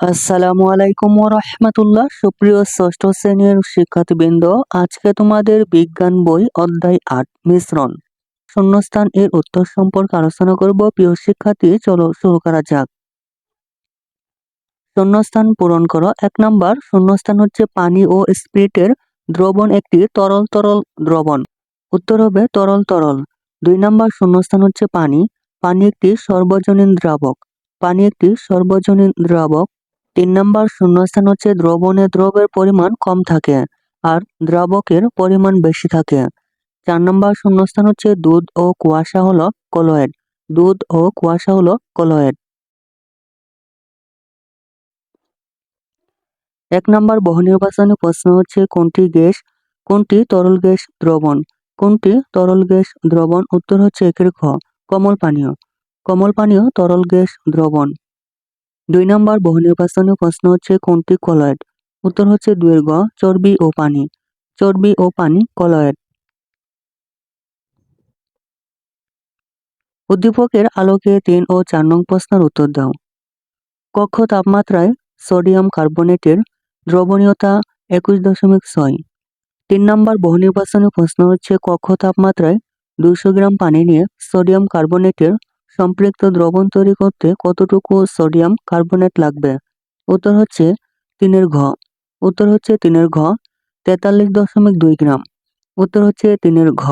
আসসালামু আলাইকুম রহমতুল্লাহ। সুপ্রিয় ষষ্ঠ শ্রেণির শিক্ষার্থীবৃন্দ, আজকে তোমাদের বিজ্ঞান বই অধ্যায় আট, মিশ্রণ। শূন্যস্থান এর উত্তর সম্পর্কে আলোচনা করব। প্রিয় শিক্ষার্থী, চলো শুরু করা যাক। শূন্যস্থান পূরণ করো। এক নাম্বার, শূন্যস্থান হচ্ছে পানি ও স্পিরিটের দ্রবণ, একটি তরল তরল দ্রবণ। উত্তর হবে তরল তরল। দুই নাম্বার, শূন্যস্থান হচ্ছে পানি। পানি একটি সর্বজনীন দ্রাবক। পানি একটি সর্বজনীন দ্রাবক। তিন নম্বর শূন্যস্থান হচ্ছে দ্রবণে দ্রবের পরিমাণ কম থাকে আর দ্রাবকের পরিমাণ বেশি থাকে। চার নম্বর শূন্যস্থান হচ্ছে দুধ ও কুয়াশা হলো কলোয়েড। দুধ ও কুয়াশা হলো কলোয়েড। এক নম্বর বহুনির্বাচনী প্রশ্ন হচ্ছে, কোনটি গ্যাস, কোনটি তরল গ্যাস দ্রবণ? কোনটি তরল গ্যাস দ্রবণ? উত্তর হচ্ছে একের খ কমল পানীয়। কমল পানীয় তরল গ্যাস দ্রবণ। দুই নম্বর বহুনির্বাচনী প্রশ্ন হচ্ছে কোনটি কলয়েড? উত্তর হচ্ছে দুয়ের গ চর্বি ও পানি। চর্বি ও পানি কলয়েড। উদ্দীপকের আলোকে তিন ও চার নং প্রশ্নের উত্তর দাও। কক্ষ তাপমাত্রায় সোডিয়াম কার্বনেটের দ্রবণীয়তা একুশ দশমিক ছয়। তিন নম্বর বহুনির্বাচনী প্রশ্ন হচ্ছে কক্ষ তাপমাত্রায় দুশো গ্রাম পানি নিয়ে সোডিয়াম কার্বনেটের সম্পৃক্ত দ্রবণ তৈরি করতে কতটুকু সোডিয়াম কার্বনেট লাগবে? উত্তর হচ্ছে তিনের ঘ। উত্তর হচ্ছে তিনের ঘ, তেতাল্লিশ দশমিক দুই গ্রাম। উত্তর হচ্ছে তিনের ঘ।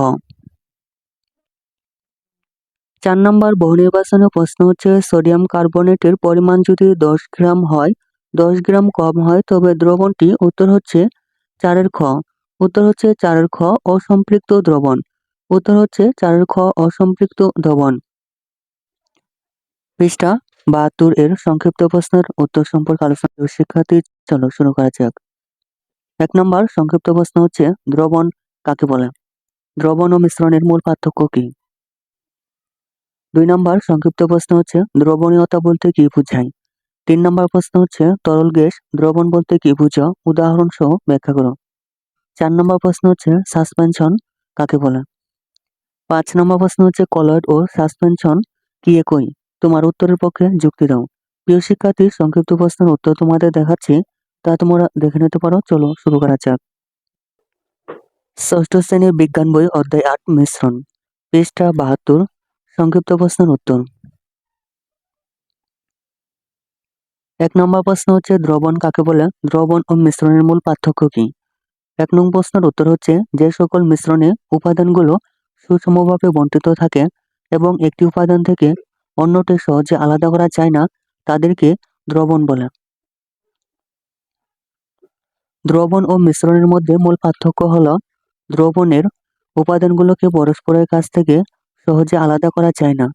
চার নম্বর বহুনির্বাচনের প্রশ্ন হচ্ছে, সোডিয়াম কার্বনেটের পরিমাণ যদি দশ গ্রাম হয়, দশ গ্রাম কম হয়, তবে দ্রবণটি উত্তর হচ্ছে চারের খ। উত্তর হচ্ছে চারের খ অসম্পৃক্ত দ্রবণ। উত্তর হচ্ছে চারের খ অসম্পৃক্ত দ্রবণ। পৃষ্ঠা বাহাত্তর এর সংক্ষিপ্ত প্রশ্নের উত্তর সম্পর্কে আলোচনা শিক্ষার্থী চলো শুরু করা যাক। এক নম্বর সংক্ষিপ্ত প্রশ্ন হচ্ছে, দ্রবণ কাকে বলে? দ্রবণ ও মিশ্রণের মূল পার্থক্য কি? দুই নম্বর সংক্ষিপ্ত প্রশ্ন হচ্ছে, দ্রবণীয়তা বলতে কি বোঝায়? তিন নম্বর প্রশ্ন হচ্ছে, তরল গ্যাস দ্রবণ বলতে কি বুঝো? উদাহরণ সহ ব্যাখ্যা করো। চার নম্বর প্রশ্ন হচ্ছে, সাসপেনশন কাকে বলে? পাঁচ নম্বর প্রশ্ন হচ্ছে, কলয়েড ও সাসপেনশন কি একই? তোমার উত্তরের পক্ষে যুক্তি দাও। প্রিয় শিক্ষার্থী, সংক্ষিপ্ত প্রশ্নের উত্তর তোমাদের দেখাচ্ছি, তা তোমরা দেখে নিতে পারো। চলো শুরু করা যাক। ষষ্ঠ শ্রেণির বিজ্ঞান বই, অধ্যায় আট, মিশ্রণ। পৃষ্ঠা বাহাত্তর, সংক্ষিপ্ত প্রশ্নের উত্তর। এক নম্বর প্রশ্ন হচ্ছে, দ্রবণ কাকে বলে? দ্রবণ ও মিশ্রণের মূল পার্থক্য কি? এক নম্বর প্রশ্নের উত্তর হচ্ছে, যে সকল মিশ্রণে উপাদানগুলো সুষমভাবে বন্টিত থাকে এবং একটি উপাদান থেকে অন্যটি সহজে আলাদা করা যায় না, তাদেরকে দ্রবণ বলে। দ্রবণ ও মিশ্রণের মধ্যে মূল পার্থক্য হল, দ্রবণের উপাদানগুলোকে পরস্পরের কাছ থেকে সহজে আলাদা করা যায় না।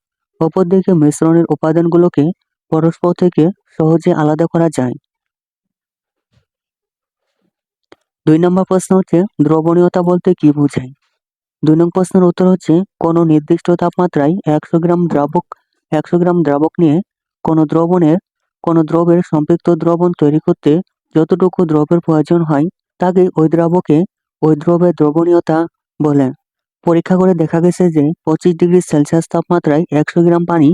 অপরদিকে মিশ্রণের উপাদানগুলোকে পরস্পর থেকে সহজে আলাদা করা যায়। দুই নম্বর প্রশ্ন হচ্ছে, দ্রবণীয়তা বলতে কি বোঝায়? দুই নম্বর প্রশ্নের উত্তর হচ্ছে, কোনো নির্দিষ্ট তাপমাত্রায় একশো গ্রাম দ্রাবক একশো গ্রাম দ্রাবক নিয়ে কোনো দ্রবণের, কোনো দ্রবের সম্পৃক্ত দ্রবণ তৈরি করতে যতটুকু দ্রবের প্রয়োজন হয় তাকে ওই দ্রাবকে ওই দ্রবের দ্রবণীয়তা বলে। পরীক্ষা করে দেখা গেছে যে পঁচিশ ডিগ্রি সেলসিয়াস তাপমাত্রায় একশো গ্রাম পানি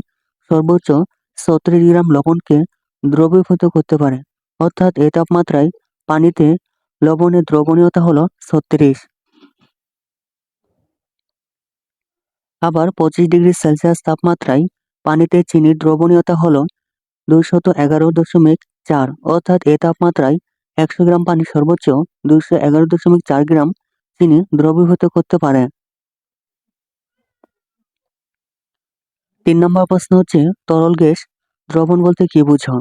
সর্বোচ্চ ছত্রিশ গ্রাম লবণকে দ্রবীভূত করতে পারে। অর্থাৎ এই তাপমাত্রায় পানিতে লবণের দ্রবণীয়তা হলো ছত্রিশ। আবার পঁচিশ ডিগ্রি সেলসিয়াস তাপমাত্রায় পানিতে চিনির দ্রবণীয়তা হল দুইশত এগারো দশমিক চার, অর্থাৎ এ তাপমাত্রায় একশো গ্রাম পানি সর্বোচ্চ দুইশো এগারো দশমিক চার গ্রাম চিনি দ্রবীভূত করতে পারে। তিন নম্বর প্রশ্ন হচ্ছে, তরল গ্যাস দ্রবণ বলতে কি বুঝো?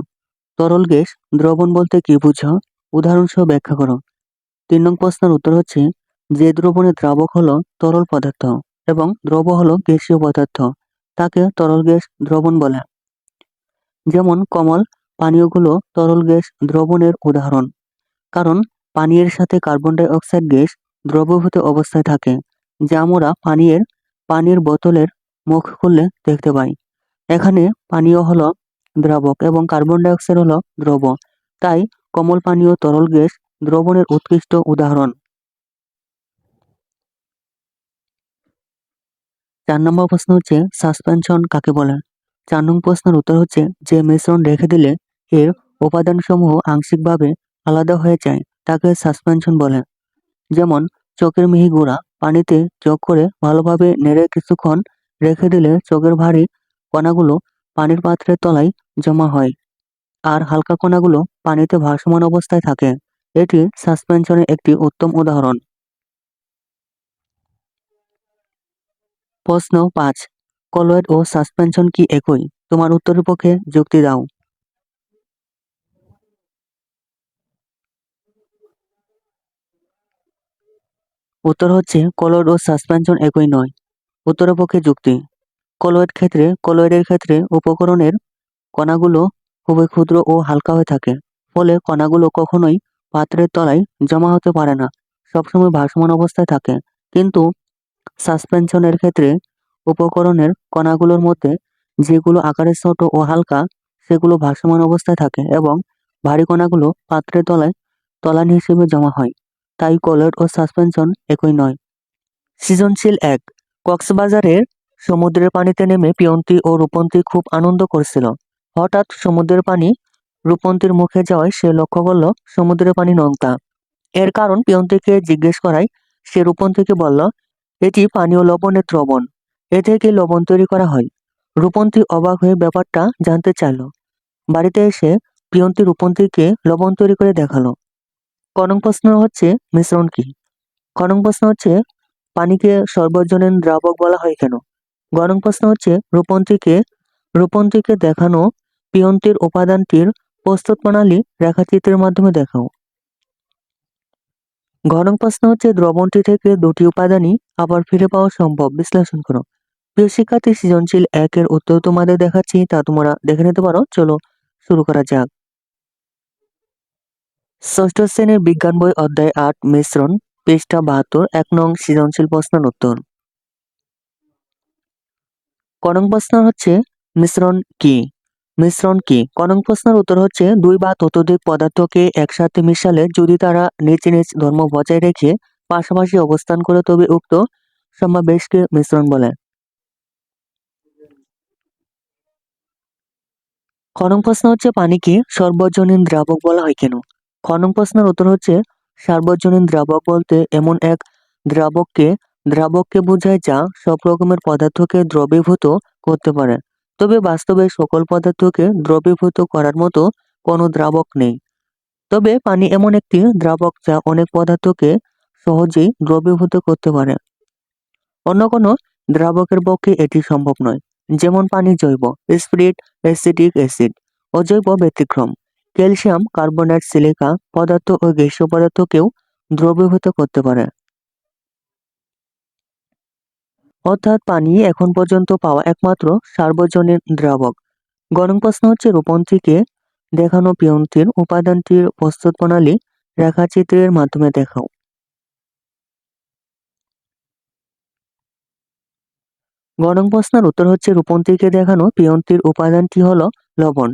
তরল গ্যাস দ্রবণ বলতে কি বুঝো? উদাহরণসহ ব্যাখ্যা করো। তিন নং প্রশ্নের উত্তর হচ্ছে, যে দ্রবণের দ্রাবক হলো তরল পদার্থ এবং দ্রব হলো গ্যাসীয় পদার্থ। তাকে তরল গ্যাস দ্রবণ বলে। যেমন কমল পানীয়গুলো তরল গ্যাস দ্রবণের উদাহরণ। কারণ পানীয়ের সাথে কার্বন ডাই অক্সাইড গ্যাস দ্রবীভূত অবস্থায় থাকে, যা আমরা পানীয়ের পানির বোতলের মুখ খুললে দেখতে পাই। এখানে পানীয় হলো দ্রাবক এবং কার্বন ডাই অক্সাইড হলো দ্রব। তাই কমল পানীয় তরল গ্যাস দ্রবণের উৎকৃষ্ট উদাহরণ। চার নম্বর প্রশ্ন হচ্ছে সাসপেনশন কাকে বলে? চার নম্বর প্রশ্নের উত্তর হচ্ছে যে মিশ্রণ রেখে দিলে এর উপাদানসমূহ আংশিকভাবে আলাদা হয়ে যায়, তাকে সাসপেনশন বলে। যেমন চোখের মিহি গুঁড়া পানিতে চোখ করে ভালোভাবে নেড়ে কিছুক্ষণ রেখে দিলে চোখের ভারী কণাগুলো পানির পাত্রের তলায় জমা হয় আর হালকা কণাগুলো পানিতে ভাসমান অবস্থায় থাকে। এটি সাসপেনশনের একটি উত্তম উদাহরণ। প্রশ্ন পাঁচ। কলয়েড ও সাসপেনশন কি একই? তোমার উত্তরের পক্ষে যুক্তি দাও। উত্তর হচ্ছে, কলয়েড ও সাসপেনশন একই নয়। উত্তরের পক্ষে যুক্তি। কলয়েড ক্ষেত্রে, কলয়েডের ক্ষেত্রে উপকরণের কণাগুলো খুবই ক্ষুদ্র ও হালকা হয়ে থাকে, ফলে কণাগুলো কখনোই পাত্রের তলায় জমা হতে পারে না, সবসময় ভাসমান অবস্থায় থাকে। কিন্তু সাসপেনশনের ক্ষেত্রে উপকরণের কণাগুলোর মধ্যে যেগুলো আকারে ছোট ও হালকা, সেগুলো ভাসমান অবস্থায় থাকে এবং ভারী কণাগুলো পাত্রের তলায় তলানি হিসেবে জমা হয়। তাই কলয়েড ও সাসপেনশন একই নয়। সৃজনশীল এক। কক্সবাজারের সমুদ্রের পানিতে নেমে পিয়ন্তি ও রূপন্তি খুব আনন্দ করছিল। হঠাৎ সমুদ্রের পানি রূপন্তির মুখে যাওয়ায় সে লক্ষ্য করল, সমুদ্রের পানি নোংতা। এর কারণ পিয়ন্তিকে জিজ্ঞেস করায় সে রূপন্তিকে বলল এটি পানীয় লবণের দ্রবণ। এ থেকে লবণ তৈরি করা হয়। রূপন্তি অবাক হয়ে ব্যাপারটা জানতে চাইল। বাড়িতে এসে পিয়ন্তি রূপন্তিকে লবণ তৈরি করে দেখাল। কনং প্রশ্ন হচ্ছে, মিশ্রণ কি? কনং প্রশ্ন হচ্ছে, পানিকে সর্বজনীন দ্রাবক বলা হয় কেন? গরম প্রশ্ন হচ্ছে, রূপন্তিকে রূপন্তিকে দেখানো পিয়ন্তির উপাদানটির প্রস্তুত প্রণালী রেখাচিত্রের মাধ্যমে দেখাও। ঘনক প্রশ্ন হচ্ছে, দ্রবণটি থেকে দুটি উপাদানই আবার ফিরে পাওয়া সম্ভব? বিশ্লেষণ করো। প্রিয় শিক্ষার্থী, সৃজনশীল একের উত্তর তোমাদের দেখাচ্ছি, তা তোমরা দেখে নিতে পারো। চলো শুরু করা যাক। ষষ্ঠ শ্রেণির বিজ্ঞান বই অধ্যায় আট, মিশ্রণ, পৃষ্ঠা বাহাত্তর, এক নং সৃজনশীল প্রশ্নের উত্তর। কনং প্রশ্ন হচ্ছে, মিশ্রণ কি? মিশ্রণ কি? কনং প্রশ্নের উত্তর হচ্ছে, দুই বা ততোধিক পদার্থকে একসাথে মিশালে যদি তারা নিজ নিজ ধর্ম বজায় রেখে পাশাপাশি অবস্থান করে, তবে উক্ত সমাবেশকে মিশ্রণ বলে। খনং প্রশ্ন হচ্ছে পানিকে সর্বজনীন দ্রাবক বলা হয় কেন? খনং প্রশ্নের উত্তর হচ্ছে, সার্বজনীন দ্রাবক বলতে এমন এক দ্রাবককে দ্রাবককে বোঝায় যা সব রকমের পদার্থকে দ্রবীভূত করতে পারে। তবে বাস্তবে সকল পদার্থকে দ্রবীভূত করার মতো কোনো দ্রাবক নেই। তবে পানি এমন একটি দ্রাবক যা অনেক পদার্থকে সহজেই দ্রবীভূত করতে পারে। অন্য কোনো দ্রাবকের পক্ষে এটি সম্ভব নয়, যেমন পানি জৈব, স্পিরিট, অ্যাসিডিক অ্যাসিড, অজৈব ব্যতিক্রম। ক্যালসিয়াম, কার্বনেট, সিলিকা পদার্থ ও গ্যাসীয় পদার্থকেও দ্রবীভূত করতে পারে। অর্থাৎ পানি এখন পর্যন্ত পাওয়া একমাত্র সার্বজনীন দ্রাবক। গরম প্রশ্ন হচ্ছে, রূপন্থীকে দেখানো পিয়ন্তির উপাদানটির প্রস্তুত প্রণালী রেখাচিত্রের মাধ্যমে দেখাও। গরম প্রশ্নের উত্তর হচ্ছে রূপন্তীকে দেখানো পিয়ন্তির উপাদানটি হলো লবণ,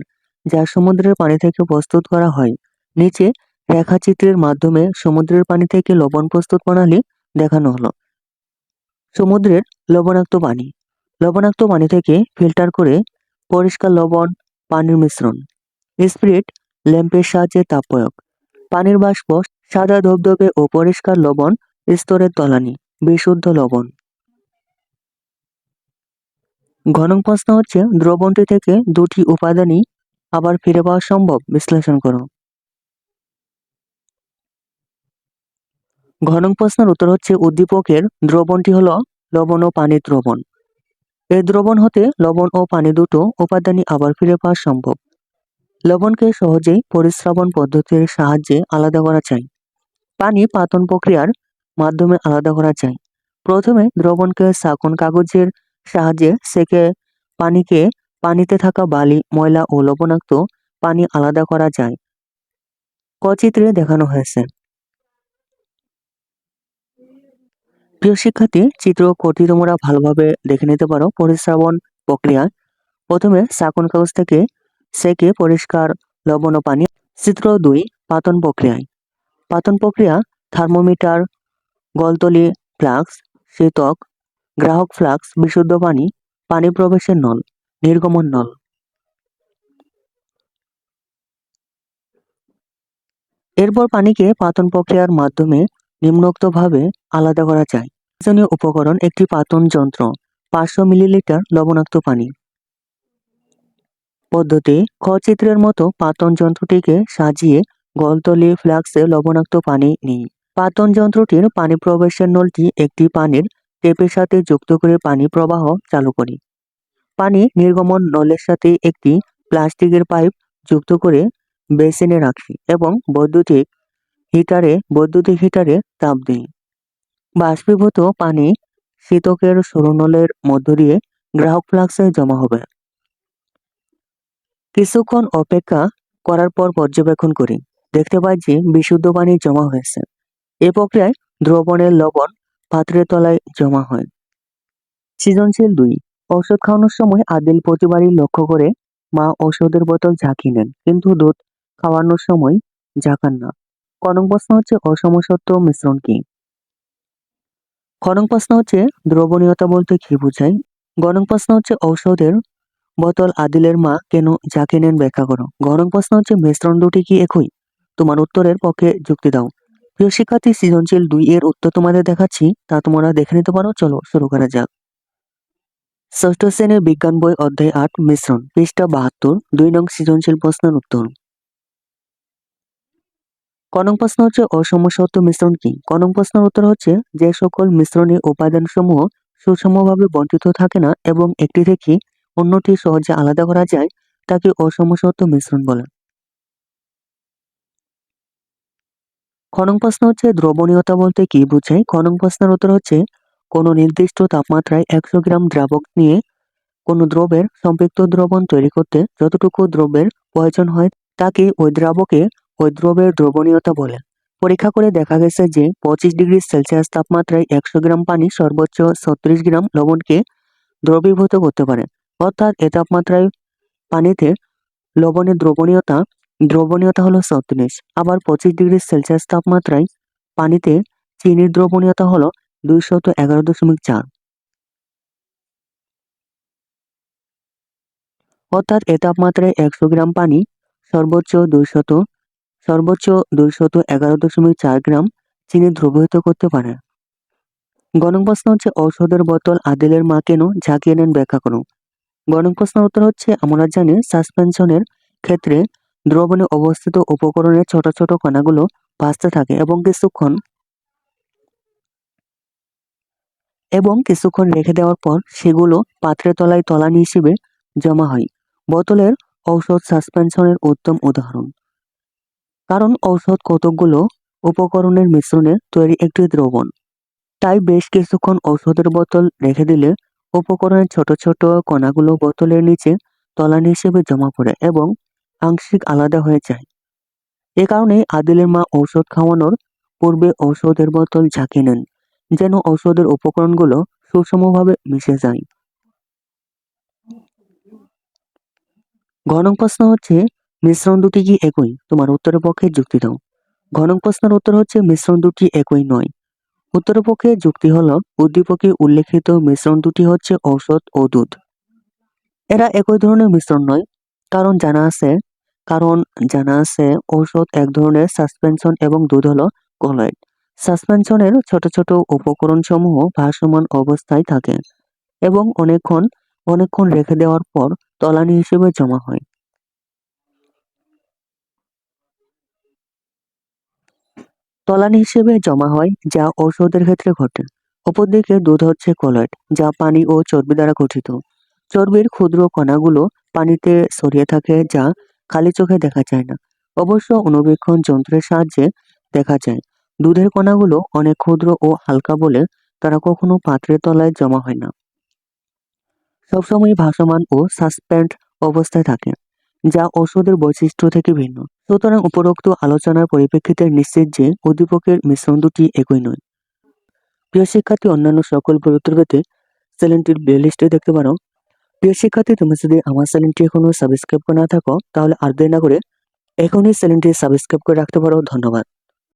যা সমুদ্রের পানি থেকে প্রস্তুত করা হয়। নিচে রেখাচিত্রের মাধ্যমে সমুদ্রের পানি থেকে লবণ প্রস্তুত প্রণালী দেখানো হলো। সমুদ্রের লবণাক্ত পানি। লবণাক্ত পানি থেকে ফিল্টার করে পরিষ্কার লবণ, পানির মিশ্রণ। স্পিরিট ল্যাম্পের সাহায্যে তাপ প্রয়োগ পানির বাষ্প সাদা ধবধবে ও পরিষ্কার লবণ স্তরের তলানি, বিশুদ্ধ লবণ। ঘনং প্রশ্ন হচ্ছে, দ্রবণটি থেকে দুটি উপাদানই আবার ফিরে পাওয়া সম্ভব? বিশ্লেষণ করো। ঘনং প্রশ্নের উত্তর হচ্ছে উদ্দীপকের দ্রবণটি হলো লবণ ও পানির দ্রবণ। এই দ্রবণ হতে লবণ ও পানি দুটো উপাদানই আবার ফিরে পাওয়া সম্ভব। লবণকে সহজেই পরিশ্রাবণ পদ্ধতির সাহায্যে আলাদা করা যায়। পানি পাতন প্রক্রিয়ার মাধ্যমে আলাদা করা যায়। প্রথমে দ্রবণকে সাকন কাগজের সাহায্যে সেকে পানিকে পানিতে থাকা বালি, ময়লা ও লবণাক্ত পানি আলাদা করা যায়। কচিত্রে দেখানো হয়েছে। প্রিয় শিক্ষার্থী, চিত্র কোটি তোমরা ভালোভাবে দেখে নিতে পারো পরিশ্রাবণ প্রক্রিয়া। প্রথমে সাকন কাগজ থেকে সেকে পরিষ্কার লবণ ও পানি, চিত্র দুই, পাতন প্রক্রিয়ায়। পাতন প্রক্রিয়া, থার্মোমিটার, গলতলি ফ্লাক্স, শীতক, গ্রাহক ফ্লাক্স, বিশুদ্ধ পানি পানি প্রবেশের নল, নির্গমন নল। এরপর পানিকে পাতন প্রক্রিয়ার মাধ্যমে নিম্নোক্তভাবে আলাদা করা যায়। প্রয়োজনীয় উপকরণ একটি পাতন যন্ত্র, পাঁচশো মিলিলিটার লবণাক্ত পানি। পদ্ধতি খ চিত্রের মতো পাতন যন্ত্রটিকে সাজিয়ে গলতলি ফ্লাক্সে লবণাক্ত পানি নিই পাতন যন্ত্রটির পানি প্রবেশের নলটি একটি পানির টেপের সাথে যুক্ত করে পানি প্রবাহ চালু করি। পানি নির্গমন নলের সাথে একটি প্লাস্টিকের পাইপ যুক্ত করে বেসিনে রাখি এবং বৈদ্যুতিক হিটারে, বৈদ্যুতিক হিটারে তাপ দিই। বাষ্পীভূত পানি শীতকের সরুনলের মধ্য দিয়ে গ্রাহক ফ্লাক্সে জমা হবে। কিছুক্ষণ অপেক্ষা করার পর পর্যবেক্ষণ করি। দেখতে পাই যে বিশুদ্ধ পানি জমা হয়েছে। এ প্রক্রিয়ায় দ্রবণের লবণ পাত্রের তলায় জমা হয়। সৃজনশীল দুই। ঔষধ খাওয়ানোর সময় আদিল প্রতিবারই লক্ষ্য করে মা ঔষধের বোতল ঝাঁকি নেন, কিন্তু দুধ খাওয়ানোর সময় ঝাঁকান না। কনক প্রশ্ন হচ্ছে অসমসত্ব মিশ্রণ কি? খনক প্রশ্ন হচ্ছে দ্রবণীয়তা বলতে কি বোঝায়? গণক প্রশ্ন হচ্ছে ঔষধের বোতল আদিলের মা কেন ঝাঁকিয়ে নেন ব্যাখ্যা করো। গণক প্রশ্ন হচ্ছে মিশ্রণ দুটি কি একই? তোমার উত্তরের পক্ষে যুক্তি দাও। প্রিয় শিক্ষার্থী, সৃজনশীল দুই এর উত্তর তোমাদের দেখাচ্ছি, তা তোমরা দেখে নিতে পারো। চলো শুরু করা যাক। ষষ্ঠ শ্রেণির বিজ্ঞান বই অধ্যায় আট, মিশ্রণ, পৃষ্ঠা বাহাত্তর, দুই নং সৃজনশীল প্রশ্নের উত্তর। কনক প্রশ্ন হচ্ছে অসমসত্ব মিশ্রণ কি? কনক প্রশ্নের উত্তর হচ্ছে যে সকল মিশ্রণের উপাদান সমূহ সুষমভাবে বন্টিত থাকে না এবং একটি থেকে অন্যটি সহজে আলাদা করা যায়, তাকে অসমসত্ব মিশ্রণ বলে। খনন প্রশ্ন হচ্ছে দ্রবণীয়তা বলতে কি বোঝায়? খনন প্রশ্নের উত্তর হচ্ছে কোনো নির্দিষ্ট তাপমাত্রায় একশো গ্রাম দ্রাবক নিয়ে কোনো দ্রবের সম্পৃক্ত দ্রবণ তৈরি করতে যতটুকু দ্রব্যের প্রয়োজন হয়, তাকে ওই দ্রাবকে ওই দ্রবণীয়তা বলে পরীক্ষা করে দেখা গেছে যে, পঁচিশ ডিগ্রি সেলসিয়াস তাপমাত্রায় একশো গ্রাম পানি সর্বোচ্চ ছত্রিশ গ্রাম লবণকে দ্রবীভূত করতে পারে। অর্থাৎ এ তাপমাত্রায় পানিতে লবণের দ্রবণীয়তা দ্রবণীয়তা হলো ছত্রিশ। আবার পঁচিশ ডিগ্রি সেলসিয়াস তাপমাত্রায় পানিতে চিনির দ্রবণীয়তা হলো দুইশত এগারো দশমিক চার। অর্থাৎ এ তাপমাত্রায় একশো গ্রাম পানি সর্বোচ্চ দুইশত সর্বোচ্চ দুইশত এগারো দশমিক চার গ্রাম চিনি দ্রবীভূত করতে পারে। গণক প্রশ্ন হচ্ছে ঔষধের বোতল আদিলের মা কেন ঝাঁকিয়ে নেন ব্যাখ্যা করুন। গণক প্রশ্নের উত্তর হচ্ছে, আমরা জানি সাসপেনশনের ক্ষেত্রে দ্রবণে অবস্থিত উপকরণের ছোট ছোট কণাগুলো ভাসতে থাকে এবং কিছুক্ষণ এবং কিছুক্ষণ রেখে দেওয়ার পর সেগুলো পাত্রের তলায় তলানি হিসেবে জমা হয়। বোতলের ঔষধ সাসপেনশনের উত্তম উদাহরণ। কারণ ঔষধ কতকগুলো উপকরণের মিশ্রণে তৈরি একটি দ্রবণ। তাই বেশ কিছুক্ষণ ঔষধের বোতল রেখে দিলে উপকরণের ছোট ছোট কণাগুলো বোতলের নিচে তলানি হিসেবে জমা পড়ে এবং আংশিক আলাদা হয়ে যায়। এ কারণে আদিলের মা ঔষধ খাওয়ানোর পূর্বে ঔষধের বোতল ঝাঁকিয়ে নেন, যেন ঔষধের উপকরণগুলো সুষমভাবে মিশে যায়। ঘনক প্রশ্ন হচ্ছে মিশ্রণ দুটি কি একই? তোমার উত্তরের পক্ষে যুক্তি দাও। ঘনক প্রশ্নের উত্তর হচ্ছে মিশ্রণ দুটি একই নয়। উত্তরের পক্ষে যুক্তি হলো, উদ্দীপকে উল্লেখিত মিশ্রণ দুটি হচ্ছে ঔষধ ও দুধ। এরা একই ধরনের মিশ্রণ নয়, কারণ জানা আছে, কারণ জানা আছে ঔষধ এক ধরনের সাসপেনশন এবং দুধ হলো কলয়েড। সাসপেনশনের ছোট ছোট উপকরণ সমূহ ভাসমান অবস্থায় থাকে এবং অনেকক্ষণ অনেকক্ষণ রেখে দেওয়ার পর তলানি হিসেবে জমা হয়। তলানি হিসেবে জমা হয় যা ঔষধের ক্ষেত্রে ঘটে। অপরদিকে দুধ হচ্ছে কলয়েড, যা পানি ও চর্বি দ্বারা গঠিত। চর্বির ক্ষুদ্র কণাগুলো পানিতে ছড়িয়ে থাকে যা খালি চোখে দেখা যায় না। অবশ্য অনুবীক্ষণ যন্ত্রের সাহায্যে দেখা যায়। দুধের কণাগুলো অনেক ক্ষুদ্র ও হালকা বলে তারা কখনো পাত্রের তলায় জমা হয় না। সবসময় ভাসমান ও সাসপেন্ড অবস্থায় থাকে। যা ওষুধের বৈশিষ্ট্য থেকে ভিন্ন। সুতরাং উপরোক্ত আলোচনার পরিপ্রেক্ষিতে নিশ্চিত যে উদ্দীপকের মিশ্রণ দুটি একই নয়। প্রিয় শিক্ষার্থী, অন্যান্য সকল গুরুত্ব পেতে চ্যানেলটির প্লেলিস্টে দেখতে পারো। প্রিয় শিক্ষার্থী, তুমি যদি আমার চ্যানেলটি এখনও সাবস্ক্রাইব করে না থাকো, তাহলে আর দেরি না করে এখনই চ্যানেলটি সাবস্ক্রাইব করে রাখতে পারো। ধন্যবাদ।